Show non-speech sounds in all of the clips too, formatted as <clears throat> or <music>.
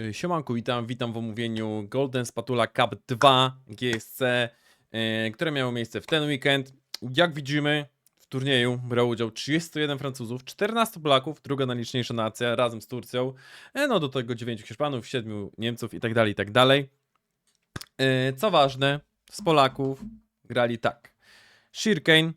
Y, Siemanku, witam, witam w omówieniu Golden Spatula Cup 2 GSC, y, które miało miejsce w ten weekend. Jak widzimy, w turnieju brało udział 31 Francuzów, 14 Polaków, druga najliczniejsza nacja razem z Turcją, e, no do tego 9 Hiszpanów, 7 Niemców i tak dalej, tak dalej. Y, Co ważne, z Polaków grali tak. Shirkane,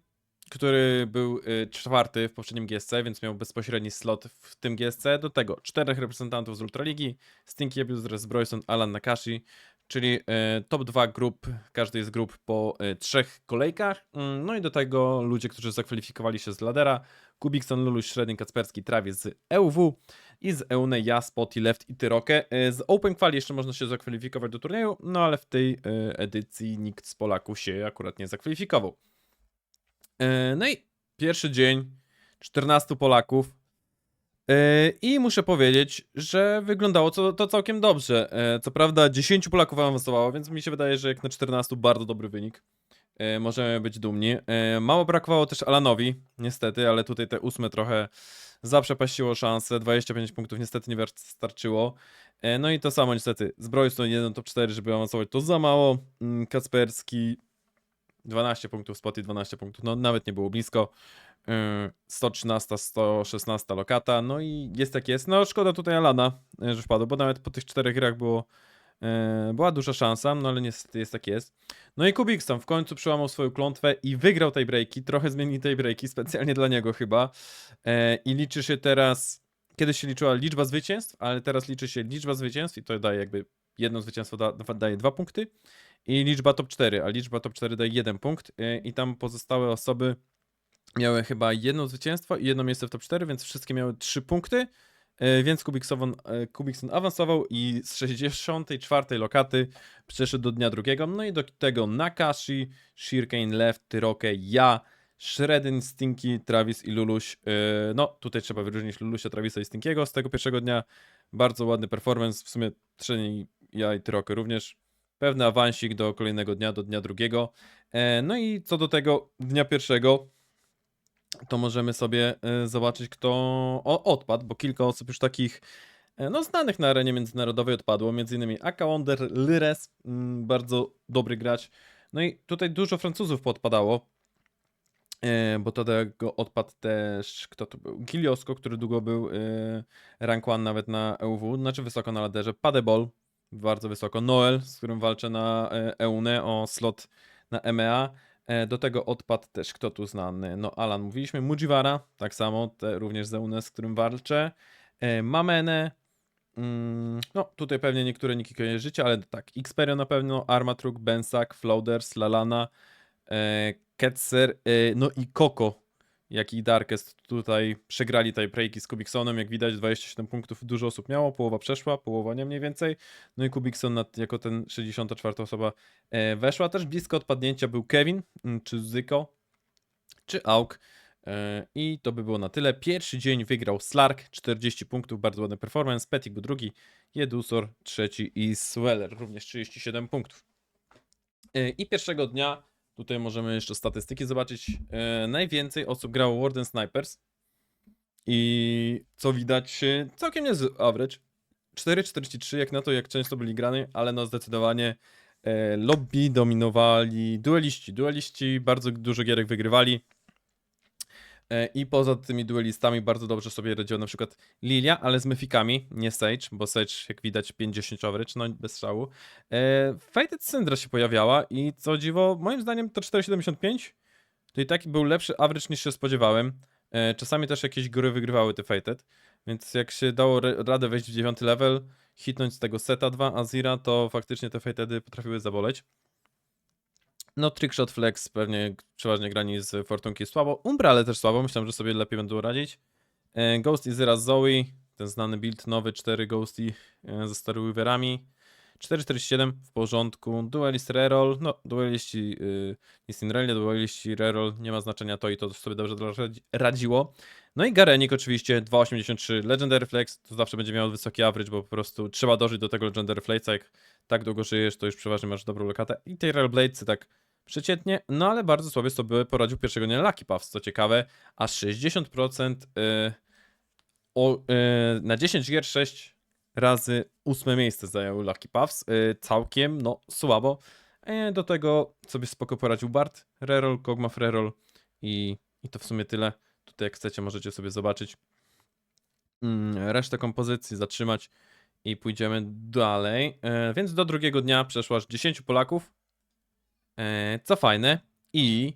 który był y, czwarty w poprzednim GSC, więc miał bezpośredni slot w tym GSC. Do tego czterech reprezentantów z Ultraligi, Stinky Abuser, Zbrojson, Alan Nakashi, czyli y, top 2 grup, każdej z grup po y, trzech kolejkach. Mm, No i do tego ludzie, którzy zakwalifikowali się z Ladera, Kubikson, Luluś, Shredding, Kacperski, Travis z EUW i z EUNE, ja, Spotty, Left i Tyrokę. Z Open Quali jeszcze można się zakwalifikować do turnieju, no ale w tej edycji nikt z Polaków się akurat nie zakwalifikował. E, No i pierwszy dzień, 14 Polaków. E, I muszę powiedzieć, że wyglądało to, to całkiem dobrze. E, Co prawda 10 Polaków awansowało, więc mi się wydaje, że jak na 14 bardzo dobry wynik. Możemy być dumni. Mało brakowało też Alanowi, niestety, ale tutaj te ósme trochę zaprzepaściło szansę. 25 punktów niestety nie wystarczyło. No i to samo niestety. Zbrojstwo 1 top 4, żeby awansować, to za mało. Mm, Kacperski 12 punktów, Spotty 12 punktów, no nawet nie było blisko. Yy, 113, 116 lokata, no i jest jak jest. No szkoda tutaj Alana, yy, że wpadł, bo nawet po tych czterech grach było, yy, była duża szansa, no ale niestety jest tak jest. No i Kubik tam w końcu przełamał swoją klątwę i wygrał tej breaki, trochę zmienił tej breaki, specjalnie dla niego chyba. Yy, I liczy się teraz, kiedyś się liczyła liczba zwycięstw, ale teraz liczy się liczba zwycięstw i to daje jakby jedno zwycięstwo da, daje dwa punkty i liczba top 4, a liczba top 4 daje jeden punkt yy, i tam pozostałe osoby miały chyba jedno zwycięstwo i jedno miejsce w top 4, więc wszystkie miały 3 punkty, yy, więc Kubikson, yy, Kubikson awansował i z 64 lokaty przeszedł do dnia drugiego, no i do tego Nakashi, Shirkane, Left, Tyroke, ja, Shredden, Stinky, Travis i Luluś. No tutaj trzeba wyróżnić Lulusia, Travisa i Stinkiego z tego pierwszego dnia. Bardzo ładny performance, w sumie trzeni ja i Tyroke również pewny awansik do kolejnego dnia, do dnia drugiego. E, No i co do tego dnia pierwszego, to możemy sobie e, zobaczyć, kto odpadł, bo kilka osób już takich e, no, znanych na arenie międzynarodowej odpadło, między innymi Aka Wonder, Lyres, mm, bardzo dobry gracz. No i tutaj dużo Francuzów podpadało, bo do tego odpadł też, kto to był? Giliosko, który długo był rank 1 nawet na EUW, znaczy wysoko na laderze, Padebol, bardzo wysoko. Noel, z którym walczę na e, EUNE o slot na EMEA. E, Do tego odpadł też kto tu znany. No, Alan mówiliśmy. Mujiwara, tak samo, te, również z EUNE, z którym walczę. E, Mamene. Mm, No, tutaj pewnie niektóre niki kojarzycie, ale tak. Xperio na pewno, Armatruk, Bensak, Flouders, Lalana, Ketzer, no i Koko jak i Darkest tutaj przegrali tej breaki z Kubiksonem, jak widać 27 punktów dużo osób miało, połowa przeszła, połowa nie mniej więcej, no i Kubikson jako ten 64 osoba e, weszła, też blisko odpadnięcia był Kevin, mm, czy Zyko, czy Auk e, i to by było na tyle. Pierwszy dzień wygrał Slark, 40 punktów, bardzo ładny performance, Petik był drugi, Jedusor trzeci i Sweller również 37 punktów. E, I pierwszego dnia Tutaj możemy jeszcze statystyki zobaczyć. E, najwięcej osób grało Warden Snipers. I co widać, e, całkiem niezły average. 4,43 jak na to, jak często byli grany, ale no zdecydowanie e, lobby dominowali dueliści. Dueliści bardzo dużo gierek wygrywali. E, I poza tymi duelistami bardzo dobrze sobie radziła na przykład Lilia, ale z myfikami, nie Sage, bo Sage jak widać 50 average, no bez strzału. E, Fated Syndra się pojawiała i co dziwo, moim zdaniem to 4,75 to i tak był lepszy average niż się spodziewałem. E, czasami też jakieś góry wygrywały te Fated, więc jak się dało radę wejść w 9 level, hitnąć z tego seta 2 Azira, to faktycznie te Fatedy potrafiły zaboleć. No, Trickshot Flex pewnie przeważnie grani z Fortunki słabo. Umbra, ale też słabo. Myślałem, że sobie lepiej będą radzić. E, Ghost i Zyra Zoe. Ten znany build, nowy 4 Ghosty e, ze Star Weaverami. 447 w porządku. Duelist Reroll. No, dueliści y, jest in realnie, dueliści Reroll. Nie ma znaczenia to i to sobie dobrze radzi- radziło. No i Garenik oczywiście 283 Legendary Flex. To zawsze będzie miał wysoki average, bo po prostu trzeba dożyć do tego Legendary Flexa. Jak tak długo żyjesz, to już przeważnie masz dobrą lokatę. I tej Railbladesy tak przeciętnie, no ale bardzo słabie sobie poradził pierwszego dnia Lucky Puffs, co ciekawe, aż 60% y, o, y, na 10 gier 6 razy ósme miejsce zajął Lucky Puffs. Y, całkiem, no, słabo. E, do tego sobie spoko poradził Bart, Reroll, Kog'Maw Reroll i, i to w sumie tyle. Tutaj jak chcecie możecie sobie zobaczyć mm, resztę kompozycji, zatrzymać i pójdziemy dalej. E, więc do drugiego dnia przeszło aż 10 Polaków, co fajne i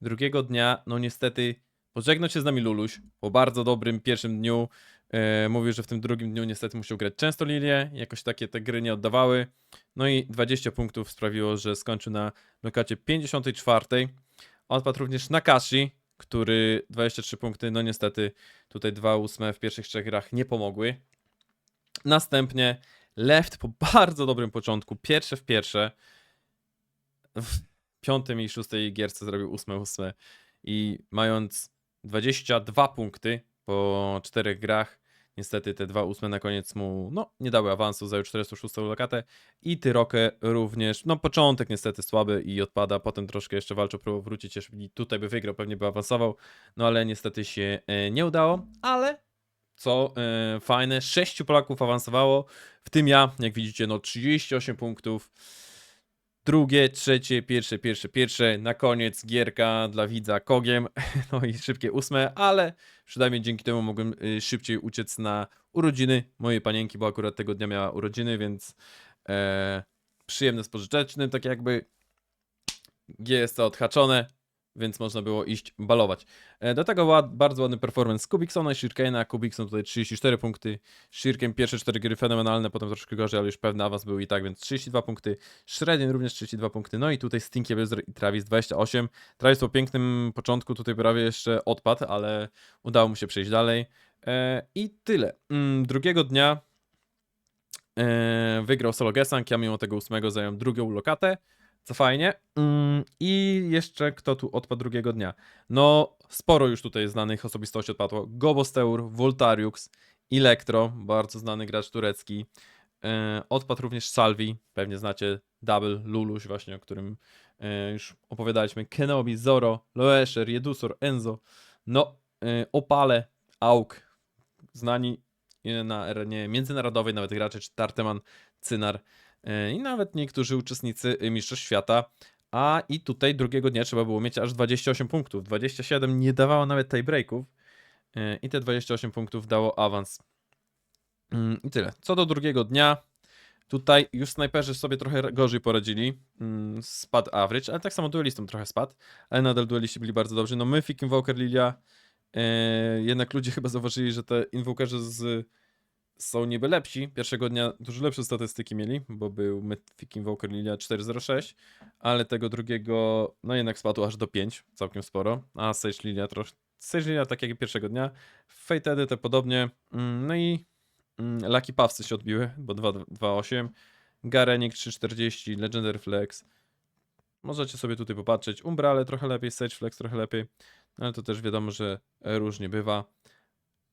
drugiego dnia, no niestety, pożegnał się z nami Luluś po bardzo dobrym pierwszym dniu. E, mówił, że w tym drugim dniu niestety musiał grać często Lilię, jakoś takie te gry nie oddawały. No i 20 punktów sprawiło, że skończył na lokacie 54. Odpadł również Nakashi, który 23 punkty, no niestety tutaj dwa ósme w pierwszych trzech grach nie pomogły. Następnie Left po bardzo dobrym początku, pierwsze w pierwsze. W piątym i szóstej gierce zrobił ósme, ósme. I mając 22 punkty po czterech grach, niestety te dwa ósme na koniec mu no, nie dały awansu, zajął 46 lokatę. I Tyrokę również, no początek niestety słaby i odpada, potem troszkę jeszcze walczył, próbował wrócić, jeżeli tutaj by wygrał, pewnie by awansował, no ale niestety się e, nie udało, ale co e, fajne, sześciu Polaków awansowało, w tym ja, jak widzicie, no 38 punktów, drugie, trzecie, pierwsze, pierwsze, pierwsze, na koniec gierka dla widza kogiem, <laughs> no i szybkie ósme, ale przynajmniej dzięki temu mogłem y, szybciej uciec na urodziny. Mojej panienki, bo akurat tego dnia miała urodziny, więc e, przyjemne z pożyczecznym, tak jakby. GSC odhaczone, więc można było iść balować. E, Do tego ład, bardzo ładny performance Kubiksona i Shirkena. Kubikson tutaj 34 punkty, Shirken pierwsze 4 gry fenomenalne, potem troszkę gorzej, ale już pewny awans był i tak, więc 32 punkty. Shredden również 32 punkty. No i tutaj Stinkiebel i Travis 28. Travis po pięknym początku tutaj prawie jeszcze odpadł, ale udało mu się przejść dalej. E, I tyle. Mm, Drugiego dnia e, wygrał solo Gessank, ja mimo tego ósmego zająłem drugą lokatę, co fajnie. Mm, I jeszcze kto tu odpadł drugiego dnia? No, sporo już tutaj znanych osobistości odpadło. Gobosteur, Voltariux, Elektro, bardzo znany gracz turecki. E, odpadł również Salvi, pewnie znacie Double, Luluś właśnie, o którym e, już opowiadaliśmy. Kenobi, Zoro, Loesher, Jedusor, Enzo. No, e, Opale, Auk, znani na arenie międzynarodowej, nawet gracze, czy Tarteman, Cynar i nawet niektórzy uczestnicy e, Mistrzostw Świata. A i tutaj drugiego dnia trzeba było mieć aż 28 punktów. 27 nie dawało nawet tiebreaków. e, I te 28 punktów dało awans. Mm, I tyle. Co do drugiego dnia, tutaj już snajperzy sobie trochę gorzej poradzili. Mm, Spadł average, ale tak samo duelistom trochę spadł, ale nadal dueliści byli bardzo dobrzy. No Mythic, Invoker, Lilia, e, jednak ludzie <laughs> chyba zauważyli, że te Invokerzy z, są niby lepsi. Pierwszego dnia dużo lepsze statystyki mieli, bo był Mythic, Invoker, Lilia 406, ale tego drugiego, no jednak spadł aż do 5, całkiem sporo, a Sage Lilia troszkę, Sage Lilia tak jak pierwszego dnia, Fated te podobnie, Mm, no i Mm, Lucky Puffsy się odbiły, bo 2.8. Garenik 3.40, Legendary Flex. Możecie sobie tutaj popatrzeć. Umbrale trochę lepiej, Sage Flex trochę lepiej. No ale to też wiadomo, że różnie bywa.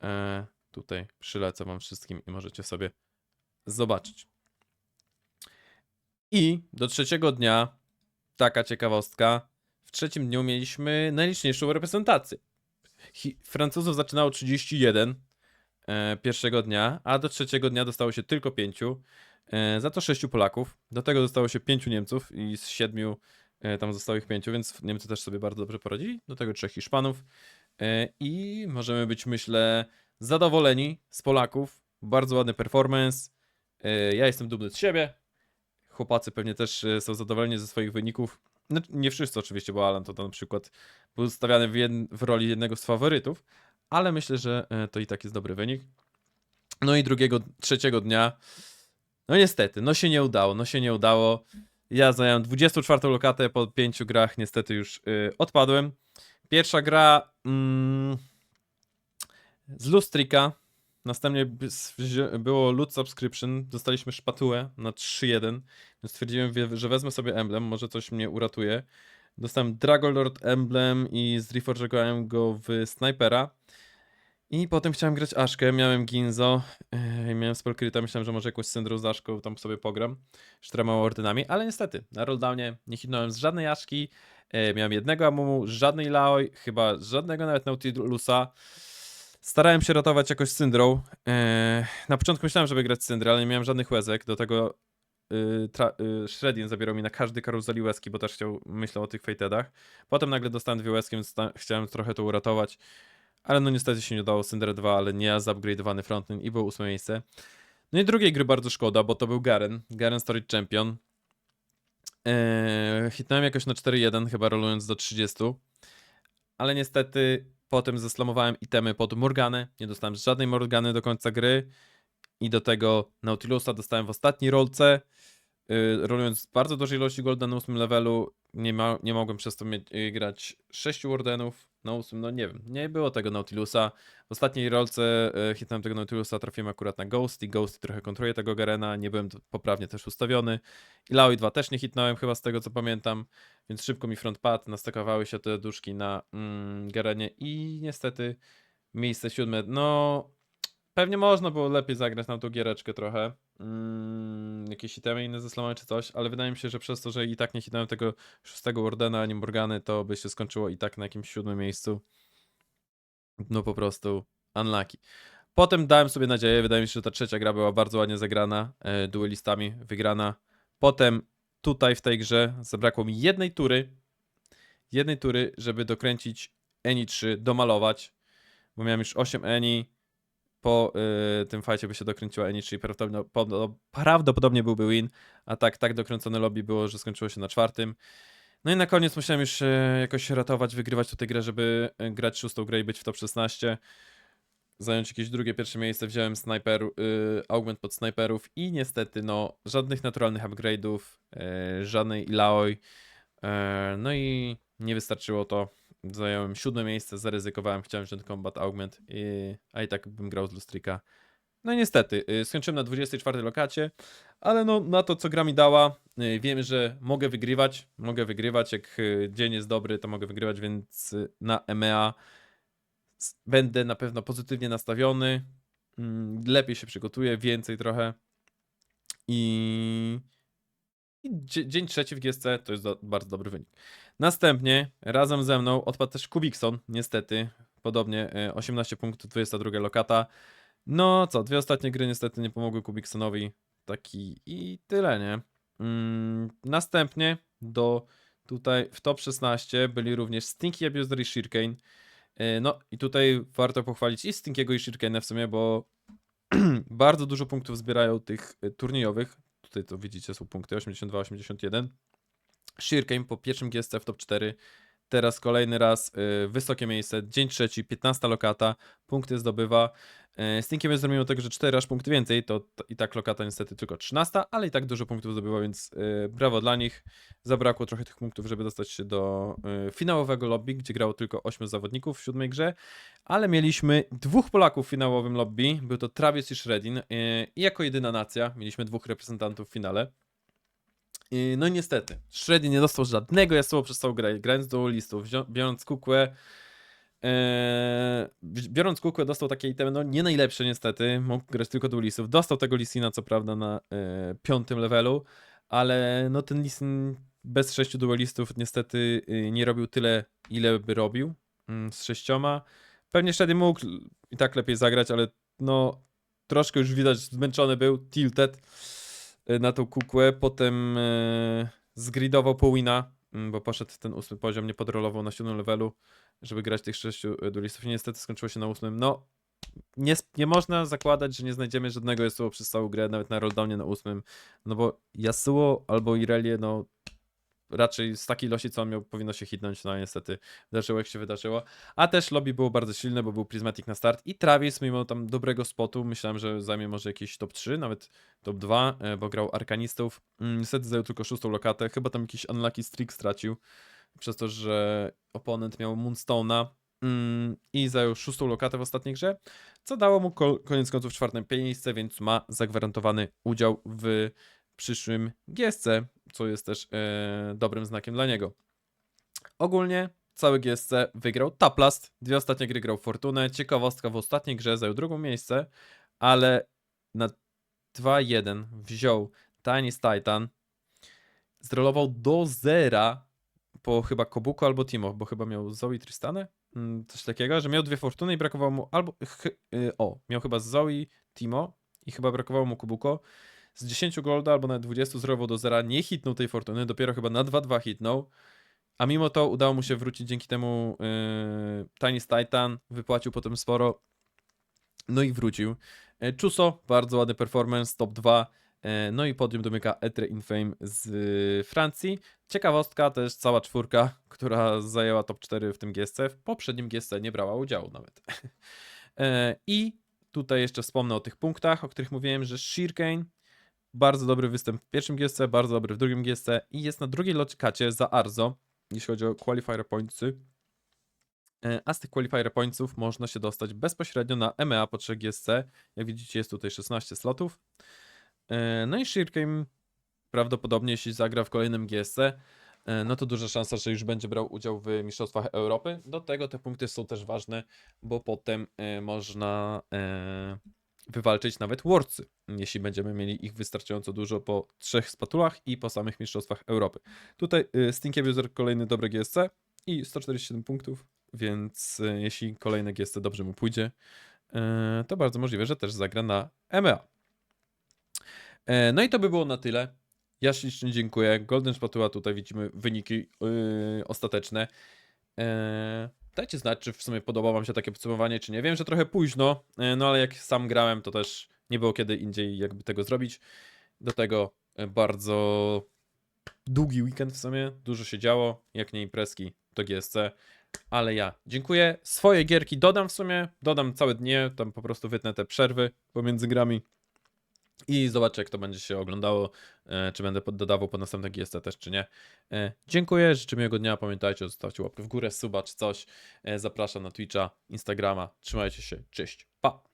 E, tutaj przylecę wam wszystkim i możecie sobie zobaczyć. I do trzeciego dnia, taka ciekawostka, w trzecim dniu mieliśmy najliczniejszą reprezentację. Hi- Francuzów zaczynało 31, e, pierwszego dnia, a do trzeciego dnia dostało się tylko pięciu. E, za to sześciu Polaków. Do tego dostało się pięciu Niemców i z siedmiu e, tam zostało ich pięciu, więc Niemcy też sobie bardzo dobrze poradzili. Do tego trzech Hiszpanów. E, I możemy być, myślę, zadowoleni z Polaków. Bardzo ładny performance. E, ja jestem dumny z siebie. Chłopacy pewnie też e, są zadowoleni ze swoich wyników. No, nie wszyscy oczywiście, bo Alan to, to na przykład był stawiany w, jed- w roli jednego z faworytów, ale myślę, że e, to i tak jest dobry wynik. No i drugiego, trzeciego dnia, no niestety, no się nie udało, no się nie udało. Ja zająłem 24 lokatę po pięciu grach, niestety już y, odpadłem. Pierwsza gra mm, z Lustrika, następnie z- było Loot Subscription, dostaliśmy szpatułę na 3-1, więc stwierdziłem, wie- że wezmę sobie emblem, może coś mnie uratuje. Dostałem Dragolord Emblem i z Reforge'owałem go w Snipera. I potem chciałem grać Aszkę, miałem Ginzo, yy, miałem Spellcryta, myślałem, że może jakąś Syndrą z Aszką tam sobie pogram, czterema ordynami, ale niestety, na rolldownie nie hitnąłem z żadnej Aszki, yy, miałem jednego Amumu, żadnej Laoi, chyba żadnego nawet Nautilusa. Starałem się ratować jakoś Syndrą. Eee, na początku myślałem, żeby grać Syndrę, ale nie miałem żadnych łezek. Do tego yy, Shredin zabierał mi na każdy karuzeli łezki, bo też chciał, myślał o tych Fatedach. Potem nagle dostałem dwie łezki, więc chciałem trochę to uratować. Ale no niestety się nie udało. Syndra 2, ale nie zupgrade'owany frontend i było ósme miejsce. No i drugiej gry bardzo szkoda, bo to był Garen. Garen Storage Champion. Eee, hitnąłem jakoś na 4-1, chyba rolując do 30. Ale niestety potem zeslamowałem itemy pod Morganę. Nie dostałem żadnej Morgany do końca gry. I do tego Nautilusa dostałem w ostatniej rolce. Yy, rolując bardzo dużej ilości golda na 8 levelu, nie, ma, nie mogłem przez to mieć, yy, grać 6 wardenów na 8, no nie wiem, nie było tego Nautilusa. W ostatniej rolce yy, hitnąłem tego Nautilusa, trafiłem akurat na Ghost i Ghost trochę kontroluje tego Garena, nie byłem poprawnie też ustawiony. I Laoi 2 też nie hitnąłem chyba z tego co pamiętam, więc szybko mi front pad, nastakowały się te duszki na mm, Garenie i niestety miejsce siódme, no Pewnie można było lepiej zagrać na tą giereczkę trochę. Mm, jakieś itemy inne zeslamane czy coś, ale wydaje mi się, że przez to, że i tak nie hitnąłem tego szóstego Wardena ani Morgany, to by się skończyło i tak na jakimś siódmym miejscu. No po prostu unlucky. Potem dałem sobie nadzieję, wydaje mi się, że ta trzecia gra była bardzo ładnie zagrana, e, duelistami wygrana. Potem tutaj w tej grze zabrakło mi jednej tury, jednej tury, żeby dokręcić Eni 3, domalować, bo miałem już 8 Eni, po y, tym fajcie by się dokręciła Eni, czyli prawdopodobnie, podo- prawdopodobnie byłby win, a tak, tak dokręcone lobby było, że skończyło się na czwartym. No i na koniec musiałem już e, jakoś ratować, wygrywać tę grę, żeby e, grać szóstą grę i być w top 16. Zająć jakieś drugie, pierwsze miejsce, wziąłem sniper, y, augment pod snajperów i niestety no żadnych naturalnych upgrade'ów, e, żadnej Ilaoi, e, no i nie wystarczyło to. Zająłem siódme miejsce, zaryzykowałem, chciałem wziąć combat augment, i, a i tak bym grał z lustrika. No niestety, y, skończyłem na 24 lokacie, ale no na to co gra mi dała, y, wiem, że mogę wygrywać, mogę wygrywać, jak y, dzień jest dobry, to mogę wygrywać, więc na EMEA będę na pewno pozytywnie nastawiony, mm, lepiej się przygotuję, więcej trochę. I, i dzie- dzień trzeci w GSC to jest do, bardzo dobry wynik. Następnie razem ze mną odpadł też Kubikson, niestety, podobnie y, 18 punktów, 22 lokata. No co, dwie ostatnie gry niestety nie pomogły Kubiksonowi. Taki i tyle, nie? Mm, następnie do tutaj w top 16 byli również Stinky Abuser i Shirkane. No i tutaj warto pochwalić i Stinkiego i Shirkane'a w sumie, bo <clears throat> bardzo dużo punktów zbierają tych y, turniejowych. Tutaj to widzicie, są punkty 82-81. Shirkane po pierwszym GSC w top 4. Teraz kolejny raz y, wysokie miejsce, dzień trzeci, 15 lokata, punkty zdobywa. Y, Stinkiem jest mimo tego, że 4 aż punkty więcej, to, i tak lokata niestety tylko 13, ale i tak dużo punktów zdobywa, więc y, brawo dla nich. Zabrakło trochę tych punktów, żeby dostać się do y, finałowego lobby, gdzie grało tylko 8 zawodników w siódmej grze, ale mieliśmy dwóch Polaków w finałowym lobby, był to Travis i Shredin i jako jedyna nacja mieliśmy dwóch reprezentantów w finale. No i niestety, Shreddy nie dostał żadnego jasoło przez całą grę, grając do listów, biorąc kukłę, biorąc kukłę dostał takie itemy, no nie najlepsze niestety, mógł grać tylko do listów. Dostał tego Lisina co prawda na e, piątym levelu, ale no ten Lisin bez sześciu duelistów niestety y, nie robił tyle, ile by robił mm, z sześcioma. Pewnie Shreddy mógł i tak lepiej zagrać, ale no troszkę już widać zmęczony był, tilted y, na tą kukłę, potem e, zgridował mm, bo poszedł ten ósmy poziom, nie podrolował na siódmym levelu żeby grać tych sześciu y, duelistów i niestety skończyło się na ósmym. No, nie, nie można zakładać, że nie znajdziemy żadnego Yasuo przez całą grę, nawet na rolldownie na ósmym, no bo Yasuo albo Irelie, no raczej z takiej ilości, co on miał, powinno się hitnąć, no niestety wydarzyło jak się wydarzyło. A też lobby było bardzo silne, bo był Prismatic na start i Travis mimo tam dobrego spotu, myślałem, że zajmie może jakieś top 3, nawet top 2, e, bo grał Arkanistów. Mm, Niestety zajął tylko szóstą lokatę, chyba tam jakiś unlucky streak stracił, przez to, że oponent miał Moonstone'a mm, i zajął szóstą lokatę w ostatniej grze, co dało mu ko- koniec końców czwarte miejsce, więc ma zagwarantowany udział w przyszłym GSC, co jest też e, dobrym znakiem dla niego. Ogólnie cały GSC wygrał Taplast, dwie ostatnie gry grał Fortunę, ciekawostka w ostatniej grze zajął drugą miejsce, ale na 2-1 wziął Tiny Titan, zrolował do zera po chyba Kobuko albo Timo, bo chyba miał Zoe Tristanę. mm, coś takiego, że miał dwie fortuny i brakowało mu albo, y, o, miał chyba Zoe, Timo i chyba brakowało mu Kubuko. Z 10 golda albo nawet 20 zerował do zera, nie hitnął tej fortuny, dopiero chyba na 2-2 hitnął. A mimo to udało mu się wrócić dzięki temu yy, Tiny Titan, wypłacił potem sporo. No i wrócił. E, Chuso, bardzo ładny performance, top 2. E, No i podium domyka Etre Infame z y, Francji. Ciekawostka też cała czwórka, <laughs> która zajęła top 4 w tym GSC. W poprzednim GSC nie brała udziału nawet. <laughs> E, I tutaj jeszcze wspomnę o tych punktach, o których mówiłem, że Shirkane bardzo dobry występ w pierwszym GSC, bardzo dobry w drugim GSC i jest na drugiej lokacie za Arzo, jeśli chodzi o qualifier pointsy. E, A z tych qualifier pointsów można się dostać bezpośrednio na EMEA po 3 GSC. Jak widzicie jest tutaj 16 slotów. E, No i Shirkane prawdopodobnie jeśli zagra w kolejnym GSC, e, no to duża szansa, że już będzie brał udział w Mistrzostwach Europy. Do tego te punkty są też ważne, bo potem można wywalczyć nawet Worldsy, jeśli będziemy mieli ich wystarczająco dużo po trzech spatulach i po samych Mistrzostwach Europy. Tutaj y, Stinkiewiuser kolejny dobre GSC i 147 punktów, więc y, jeśli kolejne GSC dobrze mu pójdzie, y, to bardzo możliwe, że też zagra na EMEA. E, No i to by było na tyle. Ja ślicznie dziękuję. Golden Spatula, tutaj widzimy wyniki yy, ostateczne. E, Dajcie znać, czy w sumie podoba wam się takie podsumowanie, czy nie. Wiem, że trochę późno, e, no ale jak sam grałem, to też nie było kiedy indziej jakby tego zrobić. Do tego e, bardzo długi weekend w sumie, dużo się działo, jak nie imprezki, to GSC. Ale ja dziękuję. Swoje gierki dodam w sumie, dodam całe dnie, tam po prostu wytnę te przerwy pomiędzy grami. I zobaczę, jak to będzie się oglądało, e, czy będę pod- dodawał po następne GST też, czy nie. E, Dziękuję, życzę miłego dnia, pamiętajcie, zostawcie łapkę w górę, suba czy coś. E, Zapraszam na Twitcha, Instagrama, trzymajcie się, cześć, pa!